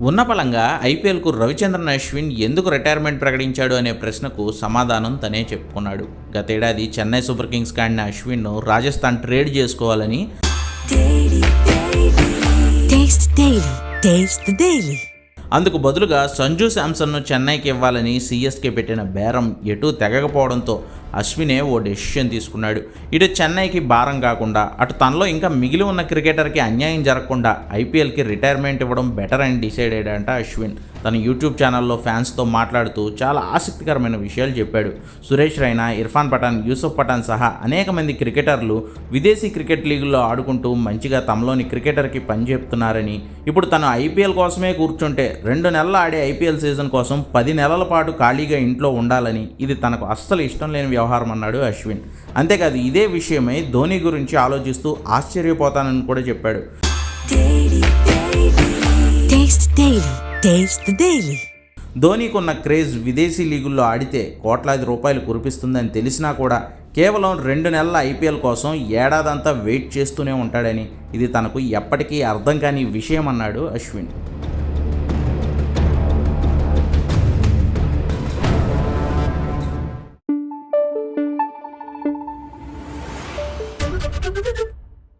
ఉన్నపలంగా ఐపీఎల్కు రవిచంద్రన్ అశ్విన్ ఎందుకు రిటైర్మెంట్ ప్రకటించాడు అనే ప్రశ్నకు సమాధానం తనే చెప్పుకున్నాడు. గతేడాది చెన్నై సూపర్ కింగ్స్ కాడిన అశ్విన్ను రాజస్థాన్ ట్రేడ్ చేసుకోవాలని అందుకు బదులుగా సంజు శాంసన్ను చెన్నైకి ఇవ్వాలని సీఎస్కే పెట్టిన బేరం ఎటూ తెగకపోవడంతో అశ్వినే ఓ డెసిషన్ తీసుకున్నాడు. ఇటు చెన్నైకి భారం కాకుండా అటు తనలో ఇంకా మిగిలి ఉన్న క్రికెటర్కి అన్యాయం జరగకుండా ఐపీఎల్కి రిటైర్మెంట్ ఇవ్వడం బెటర్ అని డిసైడ్ అయ్యాడంట అశ్విన్. తన యూట్యూబ్ ఛానల్లో ఫ్యాన్స్తో మాట్లాడుతూ చాలా ఆసక్తికరమైన విషయాలు చెప్పాడు. సురేష్ రైనా ఇర్ఫాన్ పఠాన్ యూసఫ్ పఠాన్ సహా అనేక మంది క్రికెటర్లు విదేశీ క్రికెట్ లీగుల్లో ఆడుకుంటూ మంచిగా తమలోని క్రికెటర్కి పని చెప్తున్నారని ఇప్పుడు తను ఐపీఎల్ కోసమే కూర్చుంటే రెండు నెలలు ఆడే ఐపీఎల్ సీజన్ కోసం పది నెలల పాటు ఖాళీగా ఇంట్లో ఉండాలని ఇది తనకు అస్సలు ఇష్టం లేని వ్యవహారం అన్నాడు అశ్విన్. అంతేకాదు ఇదే విషయమై ధోని గురించి ఆలోచిస్తూ ఆశ్చర్యపోతానని కూడా చెప్పాడు. టేస్ట్ డైలీ క్రేజ్ విదేశీ లీగుల్లో ఆడితే కోట్లాది రూపాయలు కురిపిస్తుందని తెలిసినా కూడా కేవలం రెండు నెలల ఐపీఎల్ కోసం ఏడాదంతా వెయిట్ చేస్తూనే ఉంటాడని ఇది తనకు ఎప్పటికీ అర్థం కాని విషయం అన్నాడు అశ్విన్